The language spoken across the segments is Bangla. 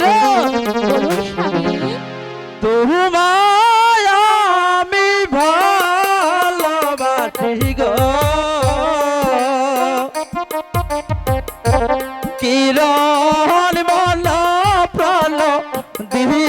রে আমি ভালোবাসি গো। কিরণ মন প্রাণ দিবি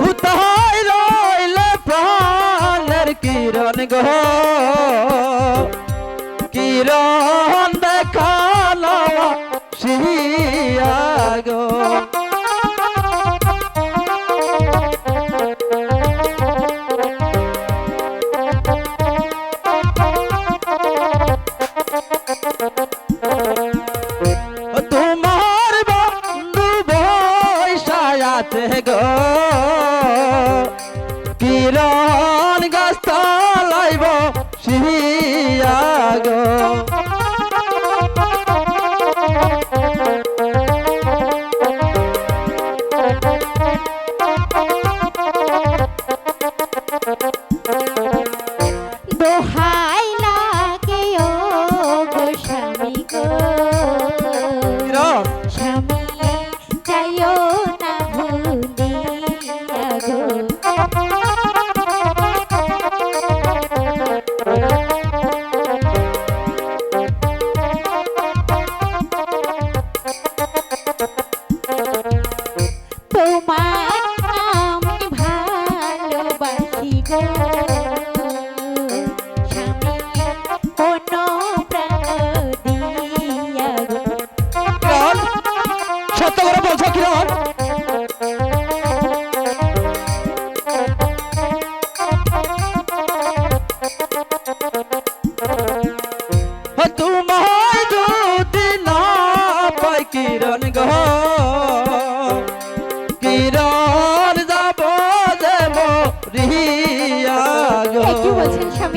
কোথায় রইলে প্রাণের কিরণ গো। কিরণ গাছ লাইব শিয়া গো। তোমার আমি ভালোবাসি গো। সত্য করে বলছো কিরণ? রিয়া গো কি কথা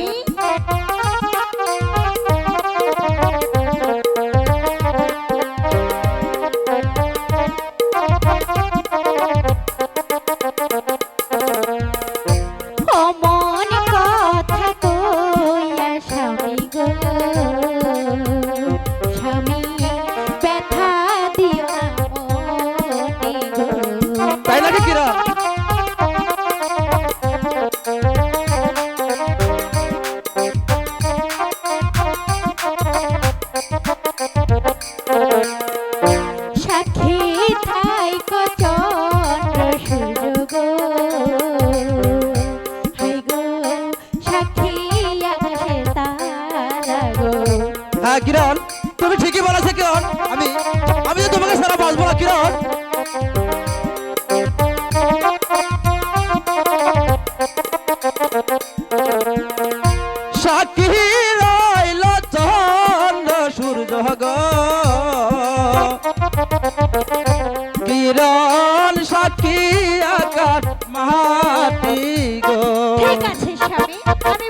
হ্যাঁ, কিরণ? তুমি ঠিকই বলেছ, কিরণ। আমি আমি তো তোমাকে সারা বাঁচবো না, কিরণ। মাটি গো। ঠিক আছে, স্বামী। আমি